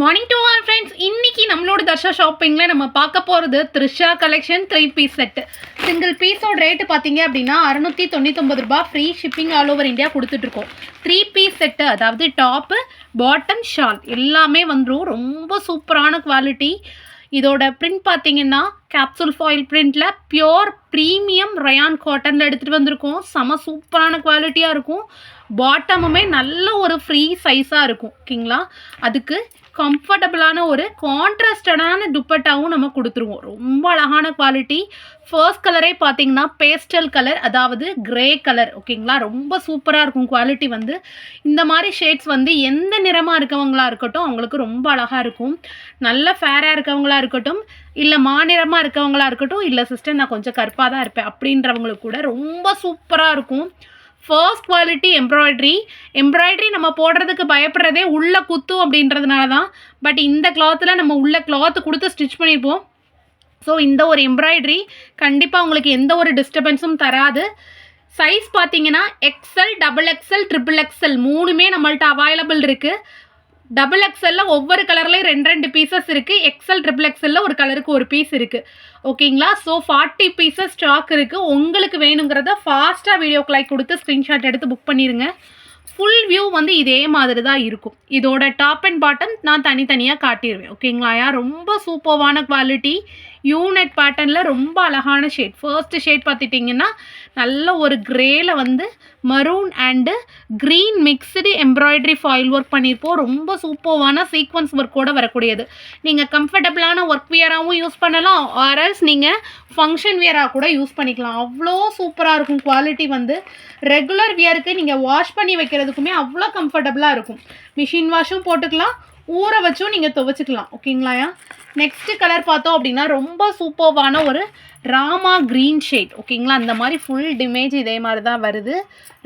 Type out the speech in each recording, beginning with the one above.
Morning to are friends இன்னைக்கு நம்மளோட தர்ஷா ஷாப்பிங்கில் நம்ம பார்க்க போகிறது Trisha collection three piece set single பீஸோட ரேட்டு பார்த்தீங்க அப்படின்னா அறுநூற்றி தொண்ணூத்தொம்பது ரூபாய் free shipping all over India கொடுத்துட்ருக்கோம் த்ரீ பீஸ் செட்டு அதாவது டாப்பு பாட்டம் ஷால் எல்லாமே வந்துடும் ரொம்ப சூப்பரான குவாலிட்டி இதோட பிரிண்ட் பார்த்தீங்கன்னா கேப்சூல் ஃபாயில் பிரிண்டில் பியோர் ப்ரீமியம் ரயான் காட்டனில் எடுத்துகிட்டு வந்திருக்கோம். செம சூப்பரான குவாலிட்டியாக இருக்கும். பாட்டமுமே நல்ல ஒரு ஃப்ரீ சைஸாக இருக்கும். ஓகேங்களா? அதுக்கு கம்ஃபர்டபுளான ஒரு கான்ட்ராஸ்டடான துப்பட்டாவும் நம்ம கொடுத்துருவோம். ரொம்ப அழகான குவாலிட்டி ஃபர்ஸ்ட் கலரே பார்த்தீங்கன்னா பேஸ்டல் கலர் அதாவது கிரே கலர் ஓகேங்களா ரொம்ப சூப்பராக இருக்கும் குவாலிட்டி வந்து. இந்த மாதிரி ஷேட்ஸ் வந்து எந்த நிறமாக இருக்கவங்களா இருக்கட்டும் அவங்களுக்கு ரொம்ப அழகாக இருக்கும். நல்ல ஃபேராக இருக்கவங்களா இருக்கட்டும் இல்லை மாநிறமாக இருக்கவங்களா இருக்கட்டும் இல்லை சிஸ்டர் நான் கொஞ்சம் கருப்பாக தான் இருப்பேன் அப்படின்றவங்களுக்கு கூட ரொம்ப சூப்பராக இருக்கும். ஃபர்ஸ்ட் குவாலிட்டி எம்ப்ராய்டரி எம்ப்ராய்ட்ரி நம்ம போடுறதுக்கு பயப்படுறதே உள்ள குத்தும் அப்படின்றதுனால தான் பட் இந்த கிளாத்தில் நம்ம உள்ள கிளாத்து கொடுத்து ஸ்டிச் பண்ணியிருப்போம் ஸோ இந்த ஒரு எம்ப்ராய்டரி கண்டிப்பாக உங்களுக்கு எந்த ஒரு டிஸ்டர்பன்ஸும் தராது. சைஸ் பார்த்தீங்கன்னா XL double XL triple XL மூணுமே நம்மள்ட்ட அவைலபிள் இருக்குது டபுள் எக்ஸலில் ஒவ்வொரு கலர்லேயும் ரெண்டு ரெண்டு பீசஸ் இருக்குது எக்ஸல் ட்ரிபிள் எக்ஸலில் ஒரு கலருக்கு ஒரு பீஸ் இருக்குது ஓகேங்களா ஸோ ஃபார்ட்டி பீசஸ் ஸ்டாக் இருக்குது உங்களுக்கு வேணுங்கிறத ஃபாஸ்ட்டாக வீடியோக்கு லைக் கொடுத்து ஸ்க்ரீன்ஷாட் எடுத்து புக் பண்ணிடுங்க ஃபுல் வியூ வந்து இதே மாதிரி தான் இருக்கும். இதோட டாப் அண்ட் பாட்டம் நான் தனித்தனியாக காட்டிடுவேன் ஓகேங்களா ரொம்ப சூப்பர்வான குவாலிட்டி யூனெக் பேட்டர்னில் ரொம்ப அழகான ஷேட் ஃபர்ஸ்ட் ஷேட் பார்த்துட்டிங்கன்னா நல்ல ஒரு கிரேல வந்து maroon and green mixed embroidery foil work பண்ணியிருப்போம். ரொம்ப சூப்பர்வான சீக்வன்ஸ் ஒர்க்கோடு வரக்கூடியது. நீங்கள் கம்ஃபர்டபுளான ஒர்க் வியராகவும் யூஸ் பண்ணலாம் ஆர்எல்ஸ் நீங்கள் ஃபங்க்ஷன் வியராக கூட யூஸ் பண்ணிக்கலாம். அவ்வளோ சூப்பராக இருக்கும் குவாலிட்டி வந்து. ரெகுலர் வியருக்கு நீங்கள் வாஷ் பண்ணி வைக்கிறதுக்குமே அவ்வளோ கம்ஃபர்டபுளாக இருக்கும். மிஷின் வாஷும் போட்டுக்கலாம் ஊற வச்சும் நீங்கள் துவைச்சிக்கலாம். ஓகேங்களாயா நெக்ஸ்ட் கலர் பார்த்தோம் அப்படின்னா ரொம்ப சூப்பர்வான ஒரு ராமா க்ரீன் ஷேட் ஓகேங்களா அந்த மாதிரி ஃபுல் டிமேஜ் இதே மாதிரி தான் வருது.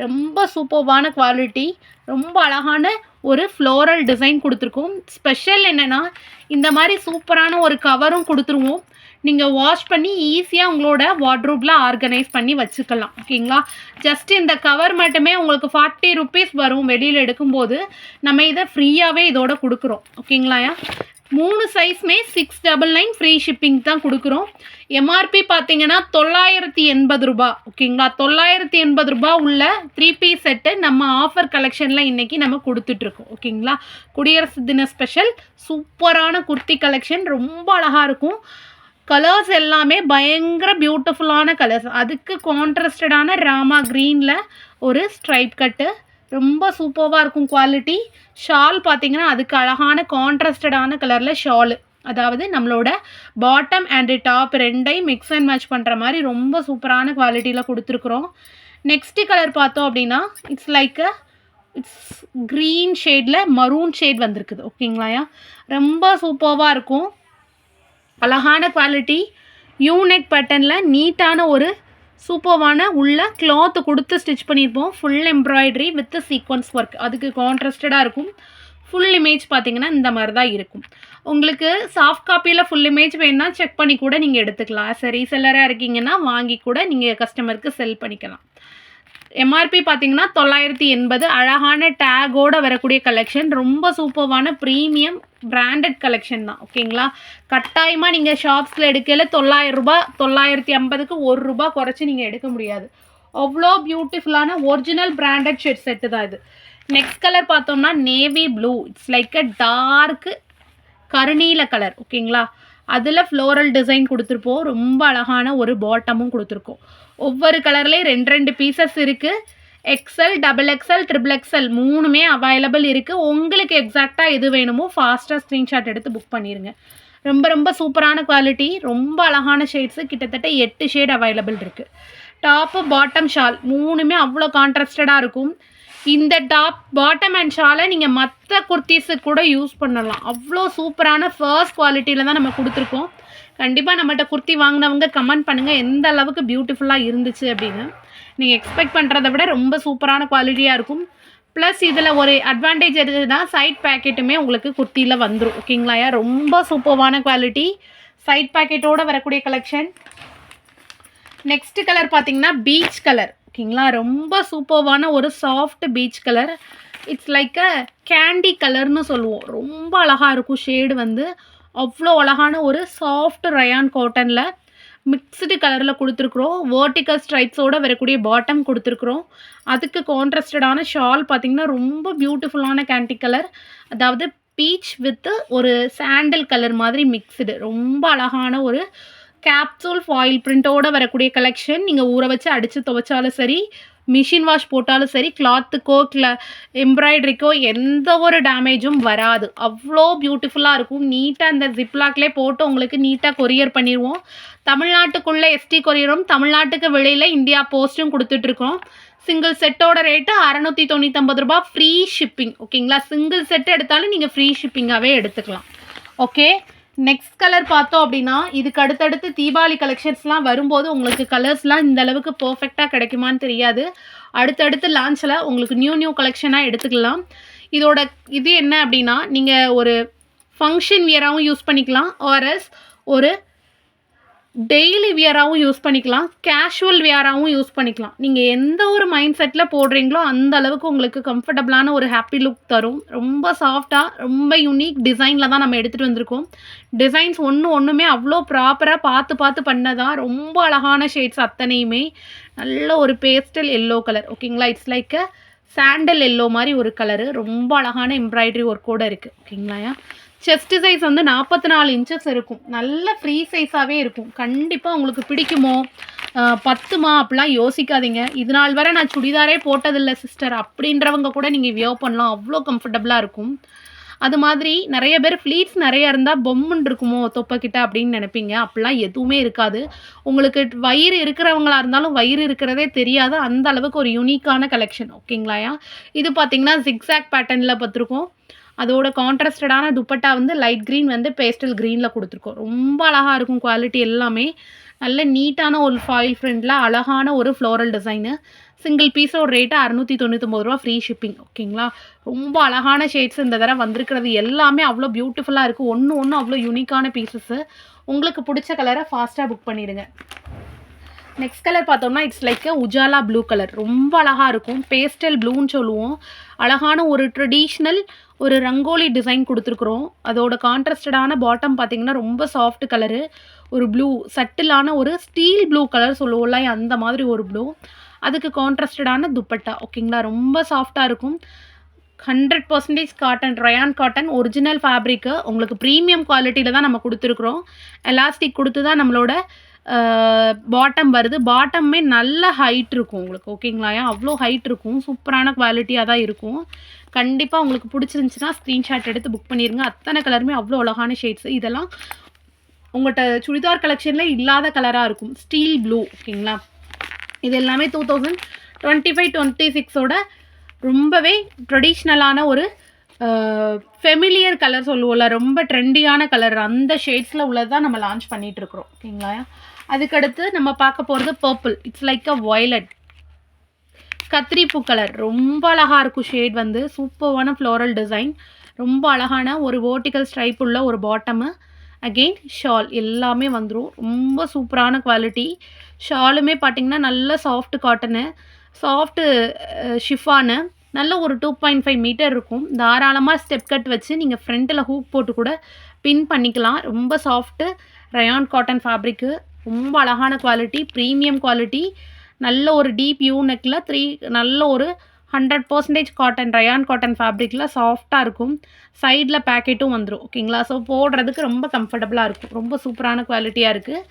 ரொம்ப சூப்பர்வான குவாலிட்டி ரொம்ப அழகான ஒரு ஃப்ளோரல் டிசைன் கொடுத்துருக்கோம். ஸ்பெஷல் என்னென்னா இந்த மாதிரி சூப்பரான ஒரு கவரும் கொடுத்துருவோம். நீங்கள் வாஷ் பண்ணி ஈஸியாக உங்களோட வார்ட்ரூப்பில் ஆர்கனைஸ் பண்ணி வச்சுக்கலாம். ஓகேங்களா ஜஸ்ட் இந்த கவர் மட்டுமே உங்களுக்கு ஃபார்ட்டி ருபீஸ் வரும் வெளியில் எடுக்கும்போது. நம்ம இதை ஃப்ரீயாகவே இதோட கொடுக்குறோம். ஓகேங்களா மூணு சைஸ்மே six double nine free shipping தான் கொடுக்குறோம். எம்ஆர்பி பார்த்தீங்கன்னா தொள்ளாயிரத்தி எண்பது ரூபா. ஓகேங்களா? தொள்ளாயிரத்தி எண்பது ரூபா உள்ள த்ரீ பீஸ் செட்டு நம்ம ஆஃபர் கலெக்ஷனில் இன்றைக்கி நம்ம கொடுத்துட்ருக்கோம் ஓகேங்களா? குடியரசு தின ஸ்பெஷல் சூப்பரான குர்த்தி கலெக்ஷன் ரொம்ப அழகாக இருக்கும். கலர்ஸ் எல்லாமே பயங்கர பியூட்டிஃபுல்லான கலர்ஸ் அதுக்கு கான்ட்ராஸ்டடான ராமா க்ரீனில் ஒரு ஸ்ட்ரைப் கட்டு ரொம்ப சூப்பராக இருக்கும் குவாலிட்டி ஷால் பார்த்தீங்கன்னா அதுக்கு அழகான கான்ட்ராஸ்டடான கலரில் ஷாலு அதாவது நம்மளோட பாட்டம் அண்டு டாப் ரெண்டையும் மிக்ஸ் அண்ட் மேட்ச் பண்ணுற மாதிரி ரொம்ப சூப்பரான குவாலிட்டியில் கொடுத்துருக்குறோம். நெக்ஸ்ட்டு கலர் பார்த்தோம் அப்படின்னா it's like uh it's green ஷேடில் மரூன் ஷேட் வந்திருக்குது. ஓகேங்களாயா ரொம்ப சூப்பராக இருக்கும். அழகான குவாலிட்டி யூனெக் பட்டனில் நீட்டான ஒரு சூப்பர்வான உள்ள கிளாத்து கொடுத்து ஸ்டிச் பண்ணியிருப்போம். Full embroidery with sequins work அதுக்கு கான்ட்ராஸ்டடாக இருக்கும். ஃபுல் இமேஜ் பார்த்தீங்கன்னா இந்த மாதிரி தான் இருக்கும். உங்களுக்கு சாஃப்ட் காப்பியில் ஃபுல் இமேஜ் வேணுன்னா செக் பண்ணி கூட நீங்கள் எடுத்துக்கலாம். சரி செல்லராக இருக்கீங்கன்னா வாங்கி கூட நீங்கள் கஸ்டமருக்கு செல் பண்ணிக்கலாம். எம்ஆர்பி பார்த்தீங்கன்னா தொள்ளாயிரத்தி எண்பது. அழகான டேகோட வரக்கூடிய கலெக்ஷன் ரொம்ப சூப்பர்வான ப்ரீமியம் பிராண்டட் கலெக்ஷன் தான். ஓகேங்களா கட்டாயமாக நீங்கள் ஷாப்ஸில் எடுக்கல தொள்ளாயிரம் ரூபாய் தொள்ளாயிரத்தி ஐம்பதுக்கு ஒரு ரூபா குறைச்சி நீங்கள் எடுக்க முடியாது. அவ்வளோ பியூட்டிஃபுல்லான ஒரிஜினல் பிராண்டட் ஷெட் செட்டு தான் இது. நெக்ஸ்ட் கலர் பார்த்தோம்னா navy blue it's like uh dark கருநீல colour ஓகேங்களா அதில் ஃப்ளோரல் டிசைன் கொடுத்துருப்போம். ரொம்ப அழகான ஒரு பாட்டமும் கொடுத்துருக்கோம். ஒவ்வொரு கலர்லேயும் ரெண்டு ரெண்டு பீசஸ் இருக்குது XL double XL triple XL மூணுமே அவைலபிள் இருக்குது உங்களுக்கு எக்ஸாக்டாக எது வேணுமோ ஃபாஸ்ட்டாக ஸ்க்ரீன்ஷாட் எடுத்து புக் பண்ணிடுங்க ரொம்ப ரொம்ப சூப்பரான குவாலிட்டி ரொம்ப அழகான ஷேட்ஸு கிட்டத்தட்ட எட்டு ஷேட் அவைலபிள் இருக்குது டாப்பு பாட்டம் ஷால் மூணுமே அவ்வளோ கான்ட்ராஸ்டடாக இருக்கும். இந்த டாப் பாட்டம் அண்ட் ஷாலை நீங்கள் மற்ற குர்த்திஸுக்கு கூட யூஸ் பண்ணலாம். அவ்வளோ சூப்பரான ஃபர்ஸ்ட் குவாலிட்டியில் தான் நம்ம கொடுத்துருக்கோம். கண்டிப்பாக நம்மகிட்ட குர்த்தி வாங்கினவங்க கமெண்ட் பண்ணுங்கள் எந்த அளவுக்கு பியூட்டிஃபுல்லாக இருந்துச்சு அப்படின்னு. நீங்கள் எக்ஸ்பெக்ட் பண்ணுறத விட ரொம்ப சூப்பரான குவாலிட்டியாக இருக்கும். ப்ளஸ் இதில் ஒரு அட்வான்டேஜ் எதுனா சைட் பேக்கெட்டுமே உங்களுக்கு குர்த்தியில் வந்துடும் ஓகேங்களாயா ரொம்ப சூப்பர்வான குவாலிட்டி சைட் பேக்கெட்டோட வரக்கூடிய கலெக்ஷன் நெக்ஸ்ட் கலர் பார்த்தீங்கன்னா பீச் கலர் ஓகேங்களா? ரொம்ப சூப்பர்வான ஒரு soft peach colour it's like uh candy கலர்னு சொல்லுவோம். ரொம்ப அழகாக இருக்கும் ஷேடு வந்து. அவ்வளோ அழகான ஒரு சாஃப்ட் ரயான் காட்டனில் மிக்ஸ்டு கலரில் கொடுத்துருக்குறோம். வேர்ட்டிக்கல் ஸ்ட்ரைப்ஸோடு வரக்கூடிய பாட்டம் கொடுத்துருக்குறோம். அதுக்கு கான்ட்ராஸ்டடான ஷால் பார்த்திங்கன்னா ரொம்ப பியூட்டிஃபுல்லான கேண்டி கலர் அதாவது பீச் வித்து ஒரு சாண்டல் கலர் மாதிரி மிக்ஸ்டு ரொம்ப அழகான ஒரு கேப்சூல் ஃபாயில் பிரிண்ட்டோடு வரக்கூடிய கலெக்ஷன் நீங்கள் ஊற வச்சு அடித்து துவைச்சாலும் சரி மிஷின் வாஷ் போட்டாலும் சரி கிளாத்துக்கோ கிள எம்ப்ராய்டரிக்கோ எந்த ஒரு டேமேஜும் வராது. அவ்வளோ பியூட்டிஃபுல்லாக இருக்கும். நீட்டாக அந்த ஜிப்லாக்லேயே போட்டு உங்களுக்கு நீட்டாக கொரியர் பண்ணிடுவோம் தமிழ்நாட்டுக்குள்ளே எஸ்டி கொரியரும் தமிழ்நாட்டுக்கு வெளியில் இந்தியா போஸ்ட்டும் கொடுத்துட்ருக்கோம். சிங்கிள் செட்டோட ரேட்டு அறநூற்றி தொண்ணூற்றம்பது ரூபா ஃப்ரீ ஷிப்பிங் ஓகேங்களா சிங்கிள் செட் எடுத்தாலும் நீங்கள் ஃப்ரீ ஷிப்பிங்காகவே எடுத்துக்கலாம். ஓகே நெக்ஸ்ட் கலர் பார்த்தோம் அப்படின்னா இதுக்கு அடுத்தடுத்து தீபாவளி கலெக்ஷன்ஸ்லாம் வரும்போது உங்களுக்கு கலர்ஸ்லாம் இந்த அளவுக்கு பர்ஃபெக்டாக கிடைக்குமான்னு தெரியாது. அடுத்தடுத்து லான்ச்சில் உங்களுக்கு நியூ நியூ கலெக்ஷனாக எடுத்துக்கலாம். இதோட இது என்ன அப்படின்னா நீங்கள் ஒரு ஃபங்க்ஷன் வியராகவும் யூஸ் பண்ணிக்கலாம். ஆர்எஸ் ஒரு டெய்லி வியராகவும் யூஸ் பண்ணிக்கலாம். கேஷுவல் வியராகவும் யூஸ் பண்ணிக்கலாம். நீங்கள் எந்த ஒரு மைண்ட் செட்டில் போடுறீங்களோ அந்த அளவுக்கு உங்களுக்கு கம்ஃபர்டபுளான ஒரு ஹாப்பி லுக் தரும். ரொம்ப சாஃப்டாக ரொம்ப யூனிக் டிசைனில் தான் நம்ம எடுத்துகிட்டு வந்திருக்கோம். டிசைன்ஸ் ஒன்று ஒன்றுமே அவ்வளோ ப்ராப்பராக பார்த்து பார்த்து பண்ணதான் ரொம்ப அழகான ஷேட்ஸ் அத்தனையுமே. நல்ல ஒரு பேஸ்டல் எல்லோ கலர் ஓகேங்களா it's like uh sandal yellow மாதிரி ஒரு கலரு ரொம்ப அழகான எம்ப்ராய்டரி ஒர்க்கோடு இருக்குது ஓகேங்களா செஸ்ட் சைஸ் வந்து நாற்பத்தி நாலு இன்ச்சஸ் இருக்கும். நல்ல ஃப்ரீ சைஸாகவே இருக்கும். கண்டிப்பாக உங்களுக்கு பிடிக்குமோ? பத்துமா? அப்படிலாம் யோசிக்காதீங்க. இது நாள் வரை நான் சுடிதாரே போட்டதில்லை சிஸ்டர் அப்படின்றவங்க கூட நீங்கள் வியோ பண்ணலாம். அவ்வளோ கம்ஃபர்டபுளாக இருக்கும். அது மாதிரி நிறைய பேர் ஃப்ளீட்ஸ் நிறைய இருந்தால் பொம்முன்னு இருக்குமோ தொப்பக்கிட்ட அப்படின்னு நினைப்பீங்க. அப்படிலாம் எதுவுமே இருக்காது. உங்களுக்கு வயிறு இருக்கிறவங்களா இருந்தாலும் வயிறு இருக்கிறதே தெரியாது. அந்த அளவுக்கு ஒரு யூனிக்கான கலெக்ஷன் ஓகேங்களாயா இது பார்த்தீங்கன்னா ஜிக்ஸாக் பேட்டர்னில் பார்த்துருக்கோம் அதோட கான்ட்ராஸ்டடான துப்பட்டா வந்து லைட் க்ரீன் வந்து பேஸ்டல் க்ரீனில் கொடுத்துருக்கோம். ரொம்ப அழகாக இருக்கும் குவாலிட்டி எல்லாமே. நல்ல நீட்டான ஒரு ஃபாயில் ஃப்ரெண்டில் அழகான ஒரு ஃப்ளோரல் டிசைனு சிங்கிள் பீஸோட ரேட்டு அறுநூற்றி தொண்ணூற்றொம்பது ரூபா ஃப்ரீ ஷிப்பிங் ஓகேங்களா ரொம்ப அழகான ஷேட்ஸ் இந்த தடவை வந்திருக்கிறது. எல்லாமே அவ்வளோ பியூட்டிஃபுல்லாக இருக்குது ஒன்று ஒன்று அவ்வளோ யூனிக்கான பீசஸ்ஸு உங்களுக்கு பிடிச்ச கலரை ஃபாஸ்ட்டாக புக் பண்ணிடுங்க. நெக்ஸ்ட் கலர் பார்த்தோம்னா it's like Ujala blue colour ரொம்ப அழகாக இருக்கும். பேஸ்டல் ப்ளூன்னு சொல்லுவோம். அழகான ஒரு ட்ரெடிஷ்னல் ஒரு ரங்கோலி டிசைன் கொடுத்துருக்குறோம். அதோட கான்ட்ராஸ்டடான பாட்டம் பார்த்தீங்கன்னா ரொம்ப சாஃப்ட் கலரு ஒரு ப்ளூ சட்டிலான ஒரு ஸ்டீல் ப்ளூ கலர் சொல்லுவோம்ல அந்த மாதிரி ஒரு ப்ளூ அதுக்கு கான்ட்ராஸ்டடான துப்பட்டா. ஓகேங்களா? ரொம்ப சாஃப்டாக இருக்கும். Hundred percentage cotton rayon cotton original fabric உங்களுக்கு ப்ரீமியம் குவாலிட்டியில் தான் நம்ம கொடுத்துருக்குறோம். எலாஸ்டிக் கொடுத்து தான் நம்மளோட பாட்டம் வருது. பாட்டமே நல்ல ஹைட் இருக்கும் உங்களுக்கு ஓகேங்களா? அவ்வளோ ஹைட் இருக்கும். சூப்பரான குவாலிட்டியாக தான் இருக்கும். கண்டிப்பாக உங்களுக்கு பிடிச்சிருந்துச்சின்னா ஸ்க்ரீன்ஷாட் எடுத்து புக் பண்ணிடுங்க அத்தனை கலருமே அவ்வளோ அழகான ஷேட்ஸ் இதெல்லாம் உங்கள்கிட்ட சுடிதார் கலெக்ஷனில் இல்லாத கலராக இருக்கும். ஸ்டீல் ப்ளூ ஓகேங்களா? இது எல்லாமே two thousand twenty five twenty சிக்ஸோட ரொம்பவே ட்ரெடிஷ்னலான ஒரு ஃபெமிலியர் கலர் சொல்லுவோம்ல ரொம்ப ட்ரெண்டியான கலர் அந்த ஷேட்ஸில் உள்ளது தான் நம்ம லான்ச் பண்ணிகிட்ருக்குறோம் ஓகேங்களா? அதுக்கடுத்து நம்ம பார்க்க போகிறது purple it's like uh violet கத்திரிப்பூ கலர் ரொம்ப அழகாக இருக்கும் ஷேட் வந்து. சூப்பரான ஃப்ளோரல் டிசைன் ரொம்ப அழகான ஒரு ஓட்டிக்கல் ஸ்ட்ரைப் உள்ள ஒரு பாட்டமு அகெயின் ஷால் எல்லாமே வந்துடும் ரொம்ப சூப்பரான குவாலிட்டி ஷாலுமே பார்த்திங்கன்னா நல்ல சாஃப்ட் காட்டனு சாஃப்ட்டு ஷிஃபானு நல்ல ஒரு டூ பாயிண்ட் ஃபைவ் மீட்டர் இருக்கும். தாராளமாக ஸ்டெப் கட் வச்சு நீங்கள் ஃப்ரண்ட்டில் ஹூக் போட்டு கூட பின் பண்ணிக்கலாம். ரொம்ப சாஃப்ட்டு ரயான் காட்டன் ஃபேப்ரிக்கு ரொம்ப அழகான குவாலிட்டி ப்ரீமியம் குவாலிட்டி நல்ல ஒரு டீப் யூ நெக்கில் த்ரீ நல்ல ஒரு hundred percentage cotton rayon cotton ஃபேப்ரிக்கில் சாஃப்டாக இருக்கும். சைடில் பேக்கெட்டும் வந்துடும் ஓகேங்களா ஸோ போடுறதுக்கு ரொம்ப கம்ஃபர்டபுளாக இருக்கும். ரொம்ப சூப்பரான குவாலிட்டியாக இருக்குது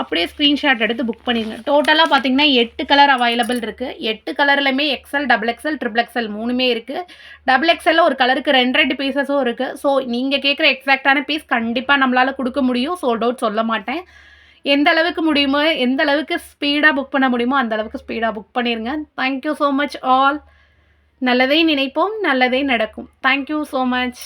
அப்படியே ஸ்க்ரீன்ஷாட் எடுத்து புக் பண்ணிடுங்க டோட்டலாக பார்த்தீங்கன்னா எட்டு கலர் அவைலபிள் இருக்குது எட்டு கலர்லையுமே XL double XL triple XL மூணுமே இருக்குது டபுள் எக்ஸலில் ஒரு கலருக்கு ரெண்டு ரெண்டு பீசஸும் இருக்குது ஸோ நீங்கள் கேட்குற எக்ஸாக்டான பீஸ் கண்டிப்பாக நம்மளால் கொடுக்க முடியும். ஸோ டவுட் சொல்ல மாட்டேன். எந்த அளவுக்கு முடியுமோ எந்த அளவுக்கு ஸ்பீடாக புக் பண்ண முடியுமோ அந்த அளவுக்கு ஸ்பீடாக புக் பண்ணிடுங்க தேங்க்யூ ஸோ மச் ஆல் நல்லதே நினைப்போம் நல்லதே நடக்கும். Thank you so much